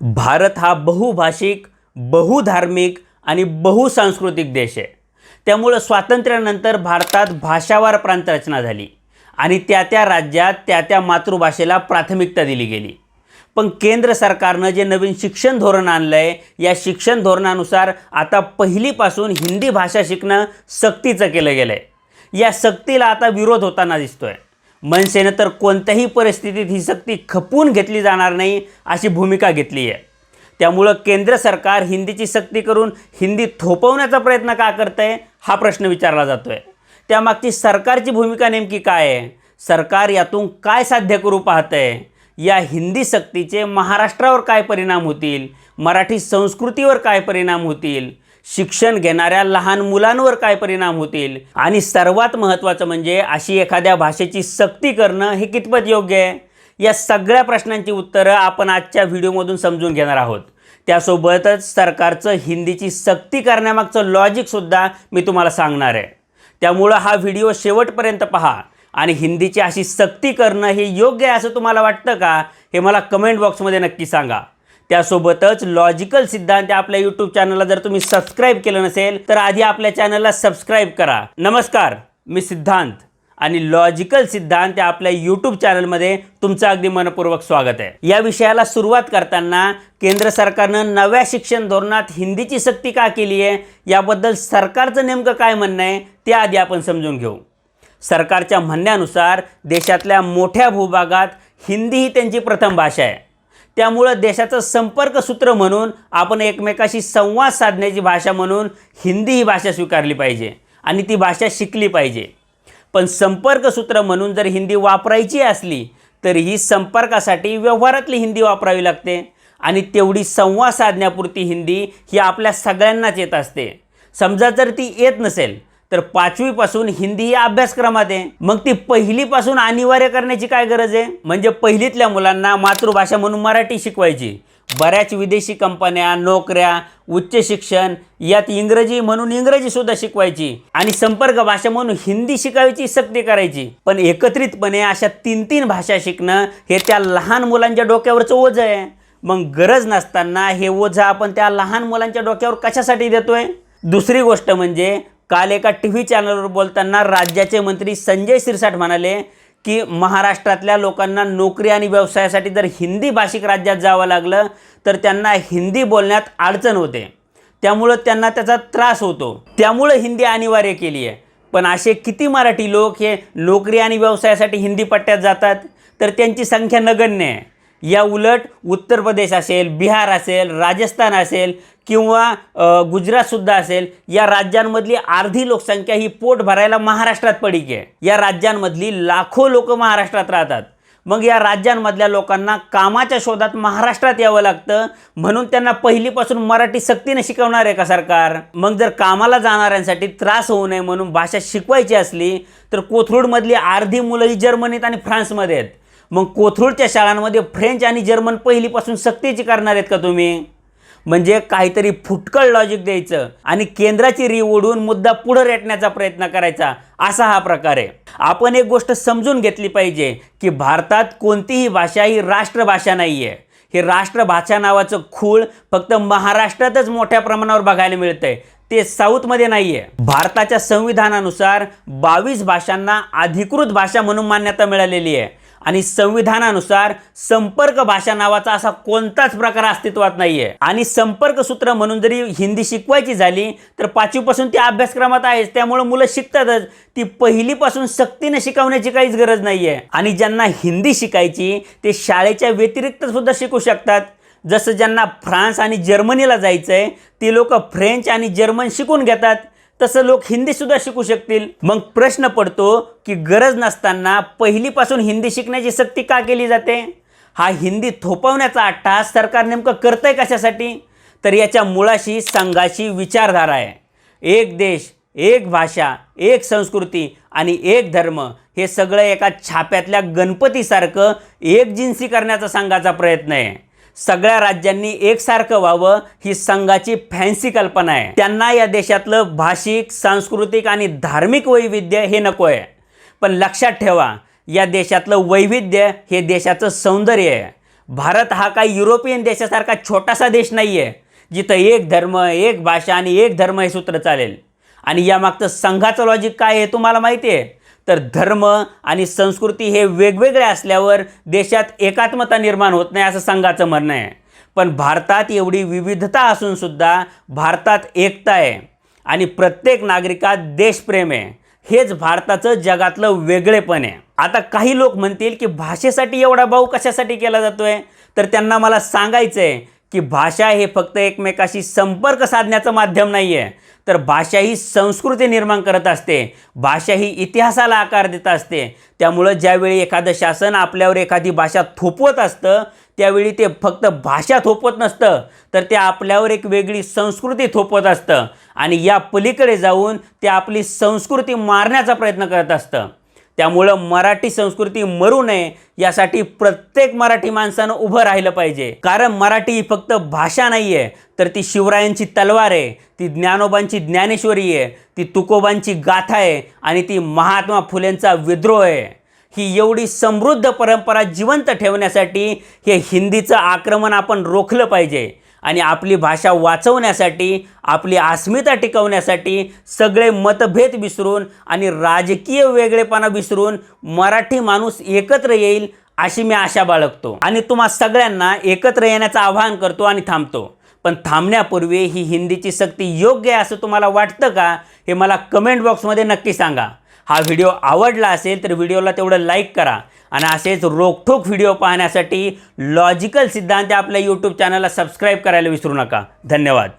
भारत हा बहुभाषिक बहुधार्मिक आणि बहुसांस्कृतिक देश आहे. त्यामुळं स्वातंत्र्यानंतर भारतात भाषावार प्रांत रचना झाली आणि त्या त्या राज्यात त्या त्या मातृभाषेला प्राथमिकता दिली गेली. पण केंद्र सरकारनं जे नवीन शिक्षण धोरण आणलं आहे या शिक्षण धोरणानुसार आता पहिलीपासून हिंदी भाषा शिकणं सक्तीचं केलं गेलं आहे या सक्तीला आता विरोध होताना दिसतो आहे मनसेनं तर कोणत्याही परिस्थितीत ही सक्ती खपवून घेतली जाणार नाही अशी भूमिका घेतली आहे. त्यामुळं केंद्र सरकार हिंदीची सक्ती करून हिंदी थोपवण्याचा प्रयत्न का करतं आहे हा प्रश्न विचारला जातो आहे त्यामागची सरकारची भूमिका नेमकी काय आहे? सरकार यातून काय साध्य करू पाहतं आहे या हिंदी सक्तीचे महाराष्ट्रावर काय परिणाम होतील? मराठी संस्कृतीवर काय परिणाम होतील? शिक्षण घेणाऱ्या लहान मुलांवर काय परिणाम होतील? आणि सर्वात महत्त्वाचं म्हणजे अशी एखाद्या भाषेची सक्ती करणं हे कितपत योग्य आहे? या सगळ्या प्रश्नांची उत्तरं आपण आजच्या व्हिडिओमधून समजून घेणार आहोत. त्यासोबतच सरकारचं हिंदीची सक्ती करण्यामागचं लॉजिकसुद्धा मी तुम्हाला सांगणार आहे. त्यामुळं हा व्हिडिओ शेवटपर्यंत पहा. आणि हिंदीची अशी सक्ती करणं हे योग्य आहे असं तुम्हाला वाटतं का? हे मला कमेंट बॉक्समध्ये नक्की सांगा. त्यासोबतच लॉजिकल सिद्धांत आपल्या यूट्यूब चॅनलला जर तुम्ही सबस्क्राईब केलं नसेल तर आधी आपल्या चॅनलला सबस्क्राईब करा. नमस्कार मी सिद्धांत आणि लॉजिकल सिद्धांत या आपल्या यूट्यूब चॅनलमध्ये तुमचं अगदी मनपूर्वक स्वागत आहे. या विषयाला सुरुवात करताना केंद्र सरकारनं नव्या शिक्षण धोरणात हिंदीची सक्ती का केली आहे याबद्दल सरकारचं नेमकं काय म्हणणं आहे ते आधी आपण समजून घेऊ. सरकारच्या म्हणण्यानुसार देशातल्या मोठ्या भूभागात हिंदी ही त्यांची प्रथम भाषा आहे. त्यामुळं देशाचं संपर्क सूत्र म्हणून आपण एकमेकाशी संवाद साधण्याची भाषा म्हणून हिंदी ही भाषा स्वीकारली पाहिजे आणि ती भाषा शिकली पाहिजे. पण संपर्क सूत्र म्हणून जर हिंदी वापरायची असली तर ही संपर्कासाठी व्यवहारातली हिंदी वापरावी लागते आणि तेवढी संवाद साधण्यापुरती हिंदी ही आपल्या सगळ्यांनाच येत असते. समजा जर ती येत नसेल तर पाचवीपासून हिंदी ही अभ्यासक्रमात आहे. मग ती पहिलीपासून अनिवार्य करण्याची काय गरज आहे? म्हणजे पहिलीतल्या मुलांना मातृभाषा म्हणून मराठी शिकवायची. बऱ्याच विदेशी कंपन्या नोकऱ्या उच्च शिक्षण यात इंग्रजी म्हणून इंग्रजीसुद्धा शिकवायची. आणि संपर्क भाषा म्हणून हिंदी शिकायची सक्ती करायची. पण एकत्रितपणे अशा तीन तीन भाषा शिकणं हे त्या लहान मुलांच्या डोक्यावरचं ओझं आहे. मग गरज नसताना हे ओझं आपण त्या लहान मुलांच्या डोक्यावर कशासाठी देतोय? दुसरी गोष्ट म्हणजे काल एका टी व्ही चॅनलवर बोलताना राज्याचे मंत्री संजय शिरसाट म्हणाले की महाराष्ट्रातल्या लोकांना नोकरी आणि व्यवसायासाठी जर हिंदी भाषिक राज्यात जावं लागलं तर त्यांना हिंदी बोलण्यात अडचण होते. त्यामुळं त्यांना त्याचा त्रास होतो. त्यामुळं हिंदी अनिवार्य केली आहे. पण असे किती मराठी लोक हे नोकरी आणि व्यवसायासाठी हिंदी पट्ट्यात जातात तर त्यांची संख्या नगण्य आहे. या उलट उत्तर प्रदेश असेल बिहार असेल राजस्थान असेल किंवा गुजरातसुद्धा असेल या राज्यांमधली अर्धी लोकसंख्या ही पोट भरायला महाराष्ट्रात पडीक आहे. या राज्यांमधली लाखो लोक महाराष्ट्रात राहतात. मग या राज्यांमधल्या लोकांना कामाच्या शोधात महाराष्ट्रात यावं लागतं. म्हणून त्यांना पहिलीपासून मराठी सक्तीने शिकवणार आहे का सरकार? मग जर कामाला जाणाऱ्यांसाठी त्रास होऊ नये म्हणून भाषा शिकवायची असली तर कोथरूडमधली अर्धी मुलं ही जर्मनीत आणि फ्रान्समध्ये आहेत. मग कोथरूडच्या शाळांमध्ये फ्रेंच आणि जर्मन पहिलीपासून सक्तीची करणार आहेत का तुम्ही? म्हणजे काहीतरी फुटकळ लॉजिक द्यायचं आणि केंद्राची री ओढून मुद्दा पुढं रेटण्याचा प्रयत्न करायचा असा हा प्रकार आहे. आपण एक गोष्ट समजून घेतली पाहिजे की भारतात कोणतीही भाषा ही राष्ट्रभाषा नाही आहे हे राष्ट्रभाषा नावाचं खूळ फक्त महाराष्ट्रातच मोठ्या प्रमाणावर बघायला मिळतंय. ते साऊथमध्ये नाही आहे भारताच्या संविधानानुसार बावीस भाषांना अधिकृत भाषा म्हणून मान्यता मिळालेली आहे. आणि संविधानानुसार संपर्क भाषा नावाचा असा कोणताच प्रकार अस्तित्वात नाही आहे आणि संपर्क सूत्र म्हणून जरी हिंदी शिकवायची झाली तर पाचवीपासून ती अभ्यासक्रमात आहेच. त्यामुळे मुलं शिकतातच. ती पहिलीपासून सक्तीने शिकवण्याची काहीच गरज नाही आहे आणि ज्यांना हिंदी शिकायची ते शाळेच्या व्यतिरिक्त सुद्धा शिकू शकतात. जसं ज्यांना फ्रान्स आणि जर्मनीला जायचं आहे ती लोक फ्रेंच आणि जर्मन शिकून घेतात. तसं लोक हिंदीसुद्धा शिकू शकतील. मग प्रश्न पडतो की गरज नसताना पहिलीपासून हिंदी शिकण्याची सक्ती का केली जाते? हा हिंदी थोपवण्याचा अट्टहास सरकार नेमकं करतंय कशासाठी? तर याच्या मुळाशी संघाशी विचारधारा आहे. एक देश एक भाषा एक संस्कृती आणि एक धर्म हे सगळं एका छाप्यातल्या गणपतीसारखं एक जिन्सी करण्याचा संघाचा प्रयत्न आहे. सगळ्या राज्यांनी एकसारखं व्हावं ही संघाची फॅन्सी कल्पना आहे. त्यांना या देशातलं भाषिक सांस्कृतिक आणि धार्मिक वैविध्य हे नको आहे. पण लक्षात ठेवा या देशातलं वैविध्य हे देशाचं सौंदर्य आहे. भारत हा काही युरोपियन देशासारखा छोटासा देश नाही आहे जिथं एक धर्म एक भाषा आणि एक धर्म हे सूत्र चालेल. आणि यामागचं संघाचं लॉजिक काय आहे तुम्हाला माहिती आहे? तर धर्म आणि संस्कृती हे वेगवेगळे असल्यावर देशात एकात्मता निर्माण होत नाही असं संघाचं म्हणणं आहे. पण भारतात एवढी विविधता असूनसुद्धा भारतात एकता आहे आणि प्रत्येक नागरिकात देशप्रेम आहे. हेच भारताचं जगातलं वेगळेपण आहे. आता काही लोक म्हणतील की भाषेसाठी एवढा भाऊ कशासाठी केला जातो आहे तर त्यांना मला सांगायचं आहे की भाषा हे फक्त एकमेकाशी संपर्क साधण्याचं माध्यम नाही आहे तर भाषा ही संस्कृती निर्माण करत असते. भाषा ही इतिहासाला आकार देत असते. त्यामुळं ज्यावेळी एखादं शासन आपल्यावर एखादी भाषा थोपवत असतं त्यावेळी ते फक्त भाषा थोपवत नसतं तर ते आपल्यावर एक वेगळी संस्कृती थोपवत असतं. आणि या पलीकडे जाऊन ते आपली संस्कृती मारण्याचा प्रयत्न करत असतं. त्यामुळं मराठी संस्कृती मरू नये यासाठी प्रत्येक मराठी माणसानं उभं राहिलं पाहिजे. कारण मराठी ही फक्त भाषा नाही आहे तर ती शिवरायांची तलवार आहे ती ज्ञानोबांची ज्ञानेश्वरी आहे ती तुकोबांची गाथा आहे आणि ती महात्मा फुलेंचा विद्रोह आहे. ही एवढी समृद्ध परंपरा जिवंत ठेवण्यासाठी हे हिंदीचं आक्रमण आपण रोखलं पाहिजे. आणि आपली भाषा वाचवण्यासाठी आपली अस्मिता टिकवण्यासाठी सगळे मतभेद विसरून आणि राजकीय वेगळेपणा विसरून मराठी माणूस एकत्र येईल अशी मी आशा बाळगतो. आणि तुम्हा सगळ्यांना एकत्र येण्याचं आवाहन करतो आणि थांबतो. पण थांबण्यापूर्वी ही हिंदीची सक्ती योग्य आहे असं तुम्हाला वाटतं का हे मला कमेंट बॉक्समध्ये नक्की सांगा. हा व्हिडिओ आवडला असेल तर व्हिडिओला तेवढं लाईक करा. आणि असेच रोखठोक व्हिडिओ पाहण्यासाठी लॉजिकल सिद्धांत आपल्या यूट्यूब चॅनलला सबस्क्राईब करायला विसरू नका. धन्यवाद.